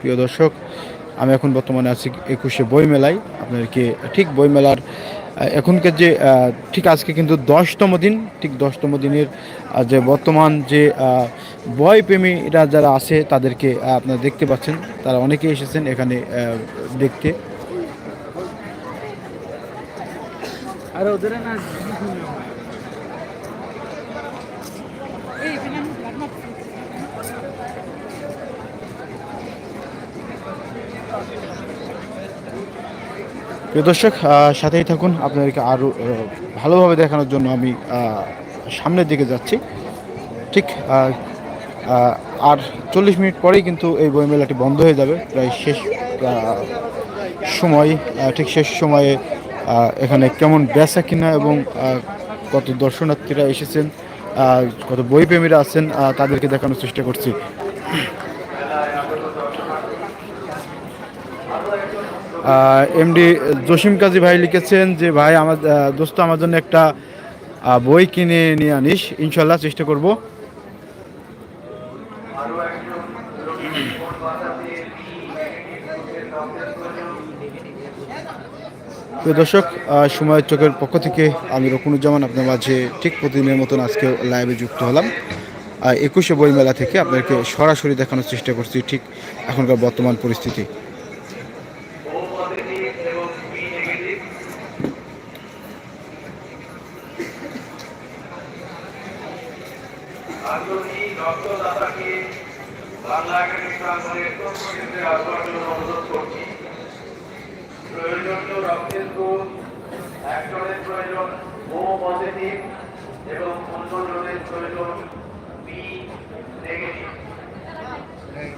প্রিয় দর্শক, আমি এখন বর্তমানে আছি একুশে বইমেলায়। আপনাদেরকে ঠিক বইমেলার এখনকার যে ঠিক আজকে কিন্তু দশতম দিন, ঠিক দশতম দিনের যে বর্তমান যে বই প্রেমীরা যারা আছে, তাদেরকে আপনারা দেখতে পাচ্ছেন। তারা অনেকে এসেছেন এখানে দেখতে। আর ওদের না প্রিয় দর্শক সাথেই থাকুন। আপনাদেরকে আরও ভালোভাবে দেখানোর জন্য আমি সামনের দিকে যাচ্ছি। ঠিক আর চল্লিশ মিনিট পরেই কিন্তু এই বইমেলাটি বন্ধ হয়ে যাবে। প্রায় শেষ সময় ঠিক শেষ সময়ে এখানে কেমন বেচা কিনা এবং কত দর্শনার্থীরা এসেছেন কত বইপ্রেমীরা আছেন তাদেরকে দেখানোর চেষ্টা করছি। এমডি জসিম কাজী ভাই লিখেছেন যে, ভাই, আমার দোস্ত, আমার জন্য একটা বই কিনে নিয়ে আনিস ইনশাল্লাহ চেষ্টা করব। প্রিয় দর্শক সময়ের চোখের পক্ষ থেকে আমি রকুনুজ্জামান আপনার মাঝে ঠিক প্রতিদিনের মতন আজকে লাইভে যুক্ত হলাম। একুশে বইমেলা থেকে আপনাদেরকে সরাসরি দেখানোর চেষ্টা করছি ঠিক এখনকার বর্তমান পরিস্থিতি। আগ্রহী রক্তদাতাকে বাংলা একাডেমি প্রাঙ্গণের তথ্যকেন্দ্রে আসবার জন্য অনুরোধ করছি প্রয়োজনীয় রক্তের গ্রুপ একজনের প্রয়োজন ও পজিটিভ এবং অন্যজনের প্রয়োজন বি নেগেটিভ হ্যাঁ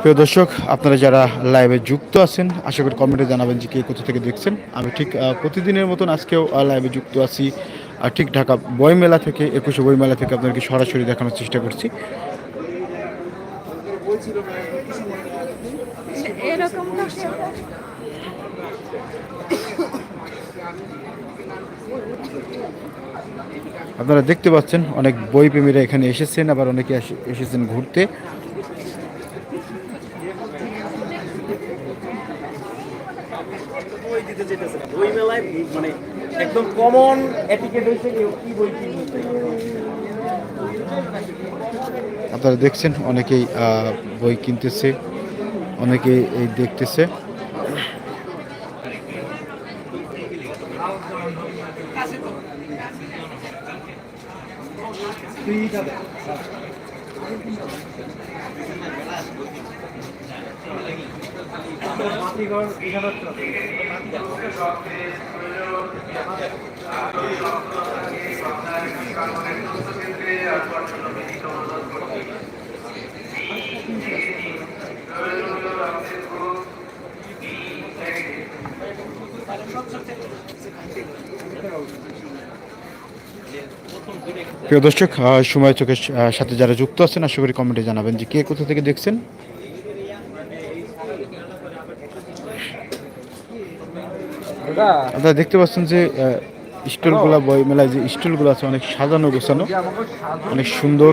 প্রিয় দর্শক, আপনারা যারা লাইভে যুক্ত আছেন, আশা করি কমেন্টে জানাবেন যে কে কোথা থেকে দেখছেন। আমি ঠিক প্রতিদিনের মতন আজকেও লাইভে যুক্ত আছি। আর ঠিক ঢাকা বইমেলা থেকে, একুশে বইমেলা থেকে আপনাদেরকে সরাসরি দেখানোর চেষ্টা করছি। আপনারা দেখতে পাচ্ছেন অনেক বই প্রেমীরা এখানে এসেছেন আবার অনেকে এসে- এসেছেন ঘুরতে। বই মেলায় মানে একদম কমন এটিকেট হয়েছে কি বই আপনারা দেখছেন অনেকেই আহ, বই কিনতেছে। অনেকেই এই দেখতেছে তথ্যকেন্দ্রে আসবার জন্য বিনীত অনুরোধ করছি প্রয়োজনীয় রক্তের গ্রুপ বি নেগেটিভ প্রিয় দর্শক সময় চোখের সাথে যারা যুক্ত আছেন আশা করি কমেন্টে জানাবেন যে কে কোথা থেকে দেখছেন। আপনারা দেখতে পাচ্ছেন যে আহ, স্টলগুলো বই মেলায় যে স্টলগুলো আছে অনেক সাজানো গোছানো অনেক সুন্দর।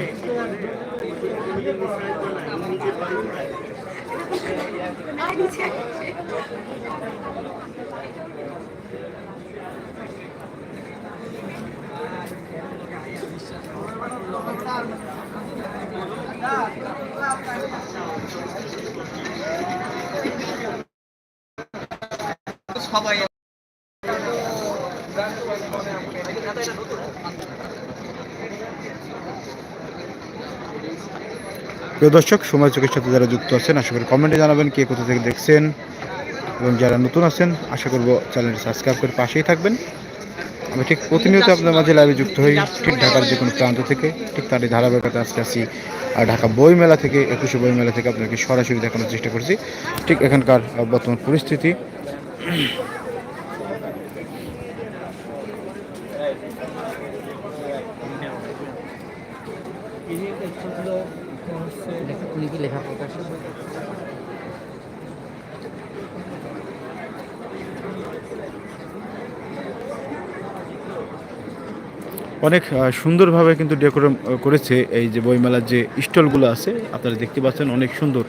প্রিয় দর্শক, সময় চোখের সাথে যারা যুক্ত আছেন, আশা করি কমেন্টে জানাবেন কে কোথা থেকে দেখছেন এবং যারা নতুন আছেন, আশা করব চ্যানেলটি সাবস্ক্রাইব করে পাশেই থাকবেন। আমি ঠিক প্রতিনিয়ত আপনার মাঝে লাইভে যুক্ত হই, ঠিক ঢাকার যে কোনো প্রান্ত থেকে, ঠিক তারই ধারাবাহিকতা আজকে আসি আর ঢাকা বই মেলা থেকে, একুশে বই মেলা থেকে আপনাকে সরাসরি দেখানোর চেষ্টা করছি। ঠিক এখানকার বর্তমান পরিস্থিতি অনেক সুন্দরভাবে কিন্তু ডেকোরেম করেছে এই যে বইমেলার যে স্টলগুলো আছে, আপনারা দেখতে পাচ্ছেন অনেক সুন্দর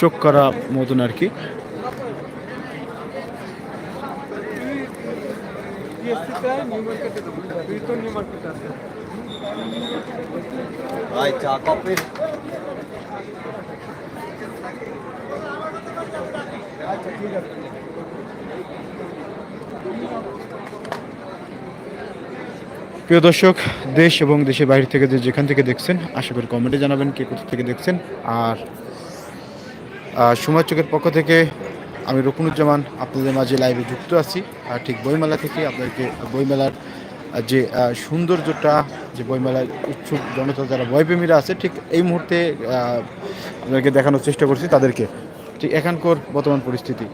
চোখ করা মতন আর কি। কপি প্রিয় দর্শক দেশ এবং দেশের বাইরে থেকে যে যেখান থেকে দেখছেন আশা করি কমেন্টে জানাবেন কে কোথা থেকে দেখছেন। আর সময় চোখের পক্ষ থেকে আমি রকুনুজ্জামান আপনাদের মাঝে লাইভে যুক্ত আছি। আর ঠিক বইমেলা থেকে আপনাদেরকে বইমেলার যে সৌন্দর্যটা, যে বইমেলার উৎসুক জনতা যারা বইপ্রেমীরা আছে, ঠিক এই মুহূর্তে আপনাদেরকে দেখানোর চেষ্টা করছি তাদেরকে। ঠিক এখানকার বর্তমান পরিস্থিতি।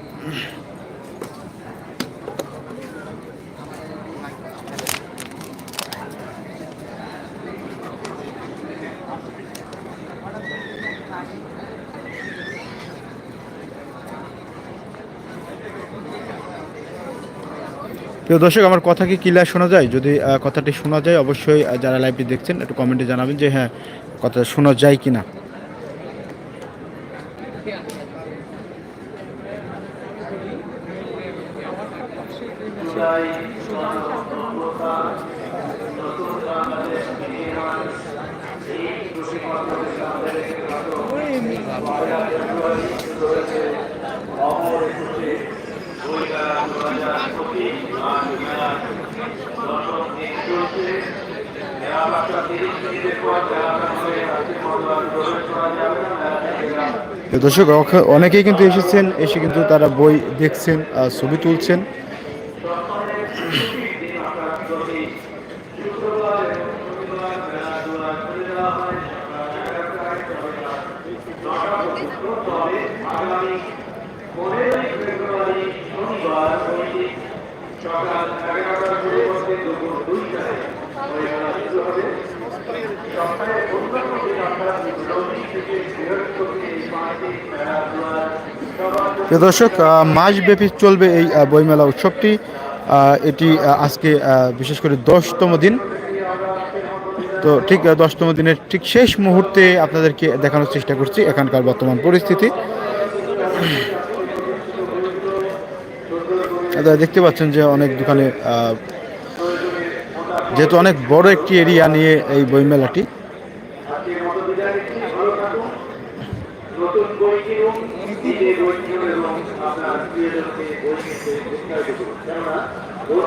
প্রিয় দর্শক, আমার কথা কি ক্লিয়ার শোনা যায়? যদি কথাটি শোনা যায়, অবশ্যই যারা লাইভটি দেখছেন, একটু কমেন্টে জানাবেন যে হ্যাঁ কথা শোনা যায় কি না দর্শক অনেকেই কিন্তু এসেছেন এসে কিন্তু তারা বই দেখছেন ছবি তুলছেন। প্রিয় দর্শক মাসব্যাপী চলবে এই বইমেলা উৎসবটি। এটি আজকে বিশেষ করে দশতম দিন। তো ঠিক দশতম দিনের ঠিক শেষ মুহূর্তে আপনাদেরকে দেখানোর চেষ্টা করছি এখানকার বর্তমান পরিস্থিতি। দেখতে পাচ্ছেন যে অনেক দোকানে যেহেতু অনেক বড় একটি এরিয়া নিয়ে এই বইমেলাটি নতুন বই কিনুন নিজে বই কিনুন এবং আপনার প্রিয়জনকে বই কিনতে উৎসাহিত করুন কেননা বন্ধু হলো বই মানুষ করা মূল কারিগর এটা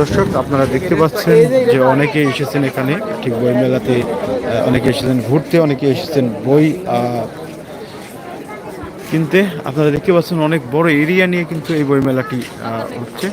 দর্শক, আপনারা দেখতে পাচ্ছেন যে অনেকে এসেছেন এখানে। ঠিক বই মেলাতে অনেকে এসেছেন ঘুরতে, অনেকে এসেছেন বই কিনতে। আপনারা দেখতে পাচ্ছেন অনেক বড় এরিয়া নিয়ে কিন্তু এই বই মেলাটি হচ্ছে।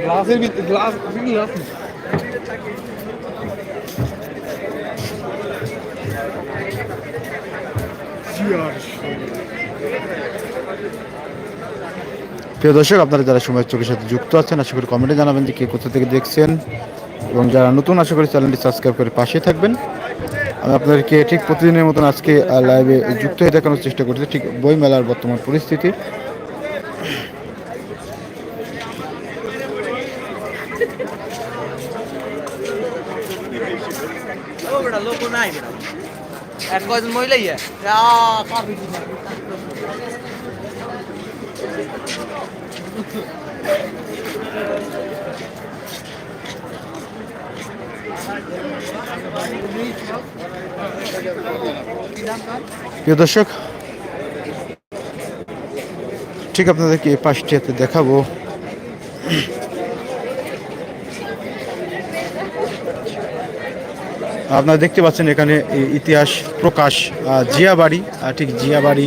গ্লাসের ভিতরে গ্লাস গ্লাস প্রিয় দর্শক, আপনারা যারা সময় চোখের সাথে যুক্ত আছেন, আশা করি কমেন্টে জানাবেন যে কে কোথা থেকে দেখছেন। এবং যারা নতুন, আশা করি চ্যানেলটি সাবস্ক্রাইব করে পাশে থাকবেন। আমি আপনাদেরকে ঠিক প্রতিদিনের মতন আজকে লাইভে যুক্ত হয়ে দেখানোর চেষ্টা করছি, ঠিক বইমেলার বর্তমান পরিস্থিতি। এক মহিলাই প্রিয় দর্শক, ঠিক আপনাদেরকে এই পাশটিতে দেখাবো। আপনারা দেখতে পাচ্ছেন এখানে ইতিহাস প্রকাশ জিয়াবাড়ি ঠিক জিয়াবাড়ি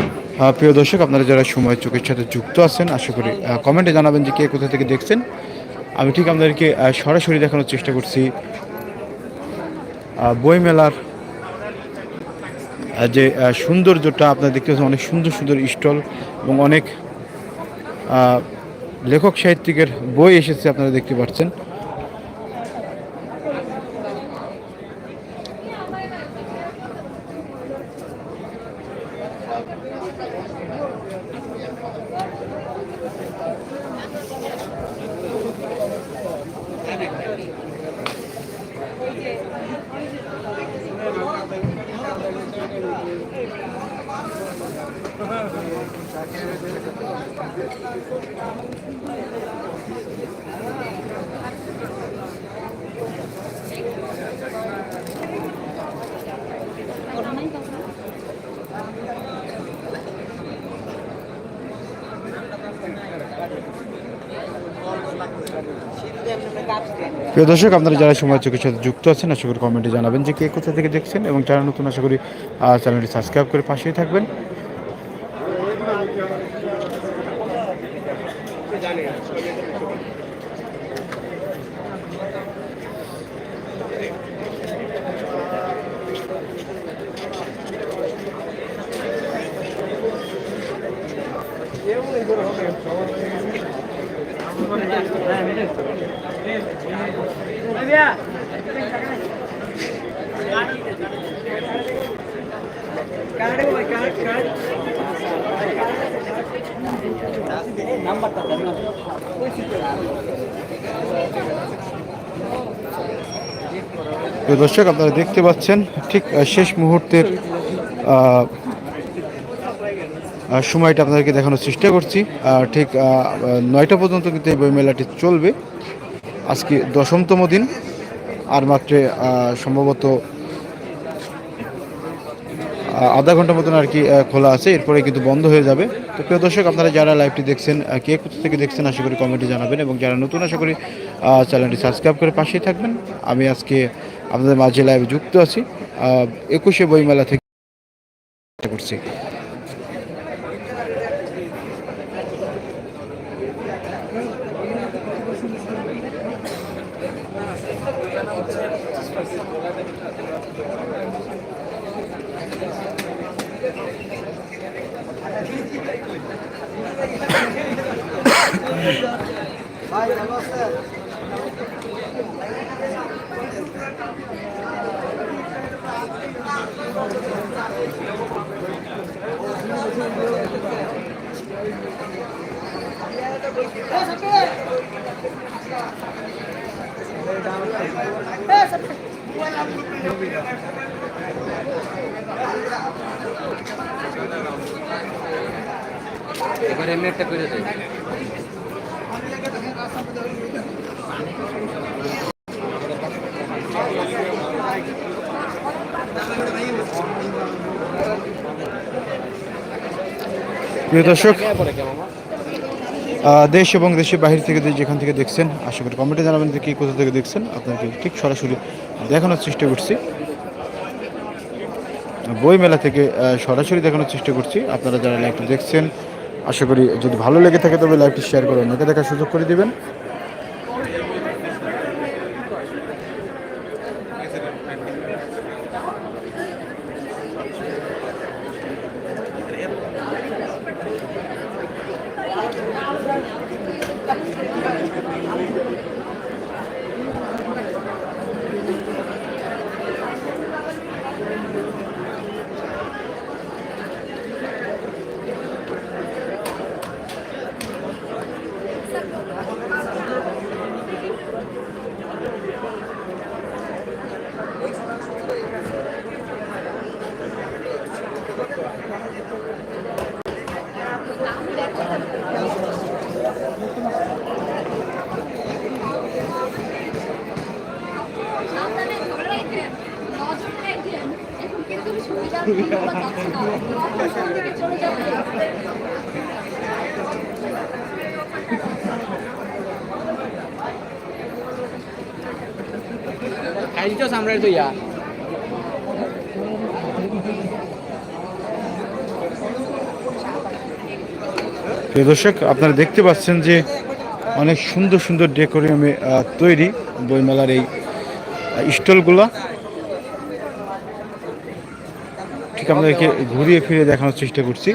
প্রিয় দর্শক আপনারা যারা সময় চোখের সাথে যুক্ত আছেন আশা করি কমেন্টে জানাবেন যে কে কোথা থেকে দেখছেন। আমি ঠিক আপনাদেরকে সরাসরি দেখানোর চেষ্টা করছি। আহ, বইমেলার যে সৌন্দর্যটা আপনারা দেখতে পাচ্ছেন অনেক সুন্দর সুন্দর স্টল এবং অনেক লেখক সাহিত্যিকের বই এসেছে আপনারা দেখতে পাচ্ছেন। Gracias. প্রিয় দর্শক, আপনারা যারা সময় চোখের সাথে যুক্ত আছেন, আশা করি কমেন্টে জানাবেন যে কে কোথা থেকে দেখছেন এবং যারা নতুন, আশা করি চ্যানেলটি সাবস্ক্রাইব করে পাশেই থাকবেন। প্রিয় দর্শক, আপনারা দেখতে পাচ্ছেন ঠিক শেষ মুহূর্তের সময়টা আপনাদেরকে দেখানোর চেষ্টা করছি। ঠিক নয়টা পর্যন্ত কিন্তু এই বইমেলাটি চলবে। আজকে দশমতম দিন, আর মাত্র সম্ভবত আধা ঘণ্টা মতন আর কি খোলা আছে। এরপরে কিন্তু বন্ধ হয়ে যাবে। তো প্রিয় দর্শক, আপনারা যারা লাইভটি দেখছেন কে কোথা থেকে দেখছেন, আশা করি কমেন্টে জানাবেন। এবং যারা নতুন, আশা করি চ্যানেলটি সাবস্ক্রাইব করে পাশেই থাকবেন। আমি আজকে আপনাদের মাঝে লাইভে যুক্ত আছি। একুশে বইমেলা থেকে করছি। এবারে এমনি একটা করে দেয়। প্রিয় দর্শক দেশ এবং দেশের বাহির থেকে যেখান থেকে দেখছেন, আশা করি কমেন্টে জানাবেন যে কী কোথা থেকে দেখছেন। আপনাকে ঠিক সরাসরি দেখানোর চেষ্টা করছি। বই মেলা থেকে সরাসরি দেখানোর চেষ্টা করছি। আপনারা যারা লাইভটি দেখছেন, আশা করি যদি ভালো লেগে থাকে তবে লাইভটি শেয়ার করে অন্যকে দেখার সুযোগ করে দিবেন। সামনের তো প্রিয় দর্শক, আপনারা দেখতে পাচ্ছেন যে অনেক সুন্দর সুন্দর ডেকোরিয়ামে তৈরি বইমেলার এই স্টলগুলো। ঠিক আপনাদেরকে ঘুরিয়ে ফিরে দেখানোর চেষ্টা করছি।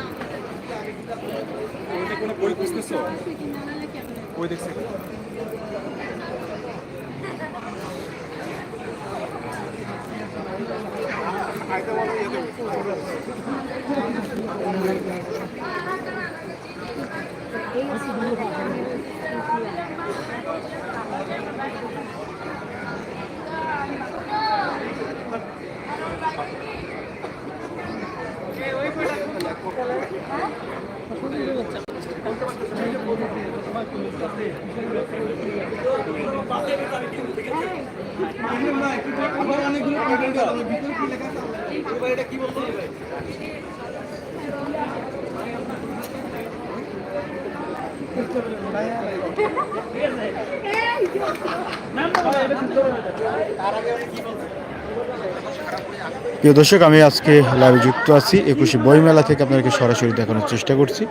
প্রিয় দর্শক, আমি আজকে লাইভে যুক্ত আছি। একুশে বইমেলা থেকে আপনাদেরকে সরাসরি দেখানোর চেষ্টা করছি।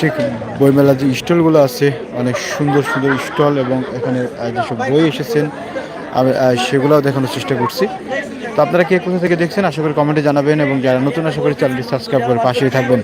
ঠিক বইমেলা যে স্টলগুলো আছে, অনেক সুন্দর সুন্দর স্টল এবং এখানে যেসব বই এসেছেন। আমি সেগুলোও দেখানোর চেষ্টা করছি। তো আপনারা কে কোথা থেকে দেখছেন, আশা করি কমেন্টে জানাবেন এবং যারা নতুন, আশা করি চ্যানেলটি সাবস্ক্রাইব করে পাশেই থাকবেন।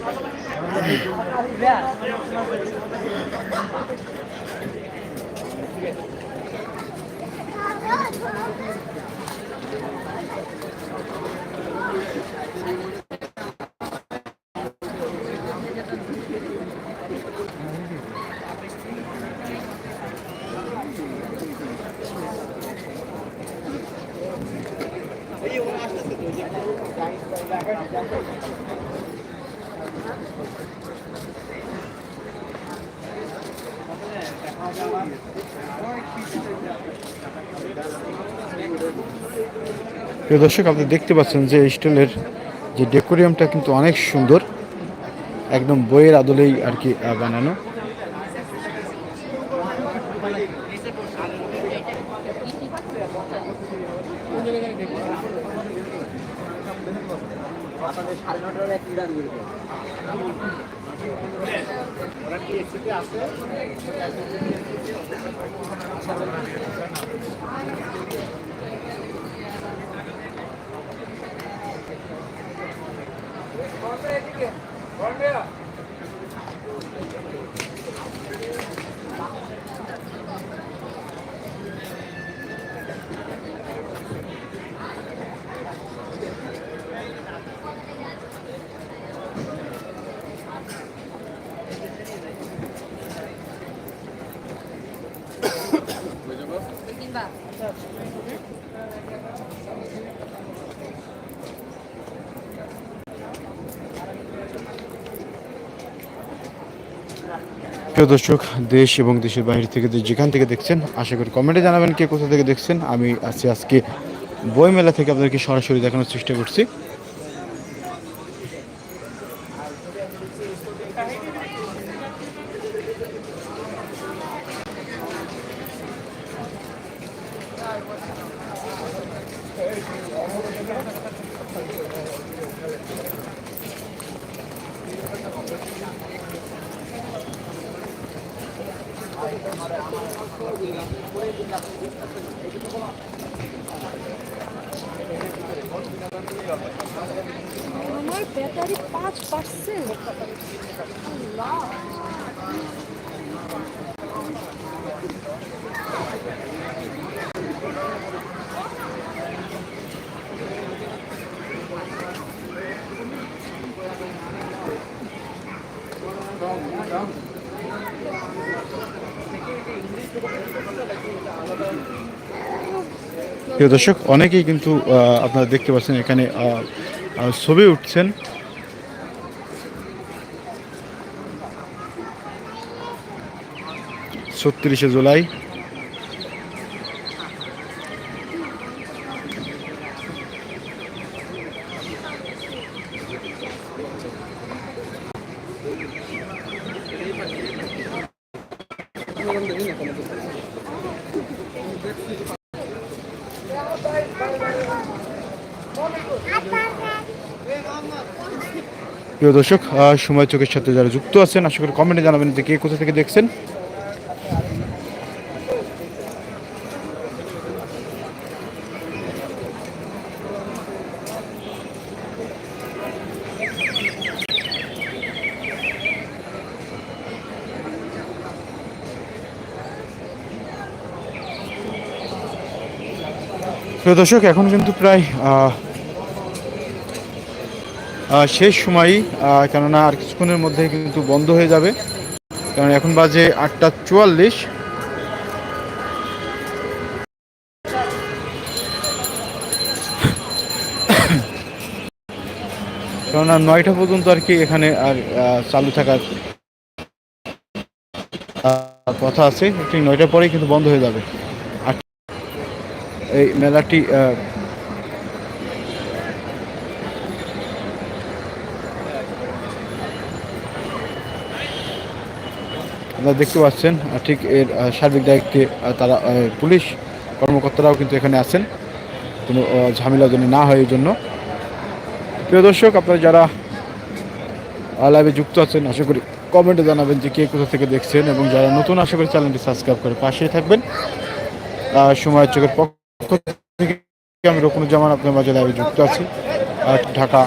প্রিয় দর্শক, আপনি দেখতে পাচ্ছেন যে স্টলের যে ডেকোরিয়ামটা কিন্তু অনেক সুন্দর, একদম বইয়ের আদলেই আর কি বানানো। Yeah. প্রিয় দর্শক, দেশ এবং দেশের বাইরে থেকে যেখান থেকে দেখছেন, আশা করি কমেন্টে জানাবেন কে কোথা থেকে দেখছেন। আমি আছি আজকে বইমেলা থেকে আপনাদেরকে সরাসরি দেখানোর চেষ্টা করছি। প্রিয় দর্শক অনেকেই কিন্তু আপনারা দেখতে পাচ্ছেন এখানে ছবি উঠছেন। ছত্রিশে জুলাই প্রিয় দর্শক সময় চোখের সাথে যারা যুক্ত আছেন, আশা করি কমেন্টে জানাবেন যে কে কোথা থেকে দেখছেন। প্রিয় দর্শক, এখন কিন্তু প্রায় শেষ সময়ই কেননা আর কিছুক্ষণের মধ্যে কিন্তু বন্ধ হয়ে যাবে। কারণ এখন বাজে আটটা চুয়াল্লিশ। কেননা নয়টা পর্যন্ত আর কি এখানে আর চালু থাকার কথা আছে। ঠিক নয়টার পরেই কিন্তু বন্ধ হয়ে যাবে। এই মেলাটি আপনারা দেখতে পাচ্ছেন ঠিক এর সার্বিক দায়িত্বে তারা পুলিশ কর্মকর্তারাও কিন্তু এখানে আছেন। কোনো ঝামেলা যেন না হয় এই জন্য। প্রিয় দর্শক, আপনারা যারা লাইভে যুক্ত আছেন, আশা করি কমেন্টে জানাবেন যে কে কোথা থেকে দেখছেন এবং যারা নতুন, আশা করি চ্যানেলটি সাবস্ক্রাইব করে পাশেই থাকবেন। সময় চোখের পক্ষ আমি রকুনুজ্জামান আপনার মাঝে লাইভে যুক্ত আছি ঢাকা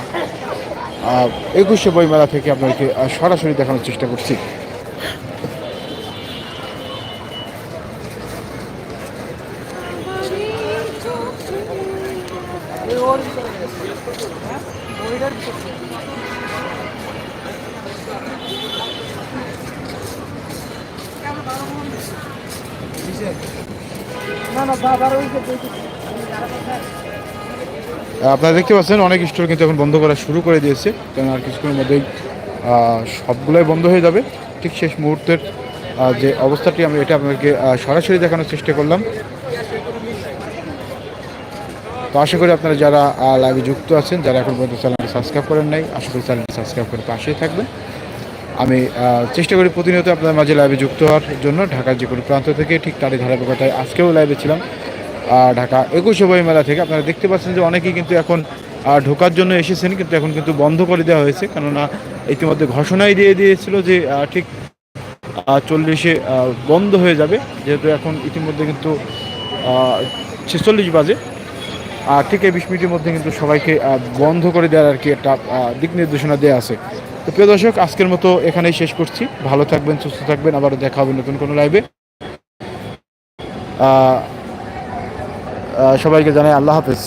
একুশে বইমেলা থেকে আপনাকে সরাসরি দেখানোর চেষ্টা করছি। আপনারা দেখতে পাচ্ছেন, অনেক স্টোর কিন্তু এখন বন্ধ করা শুরু করে দিয়েছে। কারণ আর কিছুক্ষণের মধ্যেই সবগুলোই বন্ধ হয়ে যাবে। ঠিক শেষ মুহূর্তের যে অবস্থাটি, আমি এটা আপনাদেরকে সরাসরি দেখানোর চেষ্টা করলাম। তো আশা করি আপনারা যারা লাইভে যুক্ত আছেন, যারা এখন পর্যন্ত চ্যানেলটি সাবস্ক্রাইব করেন নাই, আশা করি চ্যানেলটি সাবস্ক্রাইব করে পাশেই থাকবেন। আমি চেষ্টা করি প্রতিনিয়ত আপনাদের মাঝে লাইভে যুক্ত হওয়ার জন্য। ঢাকার যে কোনো প্রান্ত থেকে ঠিক তারই ধারাবাহিকতায় আজকেও লাইভে ছিলাম। ঢাকা একুশে বই মেলা থেকে আপনারা দেখতে পাচ্ছেন যে অনেকেই কিন্তু এখন ঢোকার জন্য এসেছেন, কিন্তু এখন কিন্তু বন্ধ করে দেওয়া হয়েছে। কেননা ইতিমধ্যে ঘোষণাই দিয়ে দিয়েছিল যে ঠিক চল্লিশে বন্ধ হয়ে যাবে। যেহেতু এখন ইতিমধ্যে কিন্তু ছেচল্লিশ বাজে। আর ঠিক এই বিশ মিনিটের মধ্যে কিন্তু সবাইকে বন্ধ করে দেওয়ার আর কি একটা দিক নির্দেশনা দেওয়া আছে। তো প্রিয় দর্শক, আজকের মতো এখানেই শেষ করছি। ভালো থাকবেন, সুস্থ থাকবেন। আবার দেখা হবে নতুন কোনো লাইভে। সবাইকে জানাই আল্লাহ হাফেজ।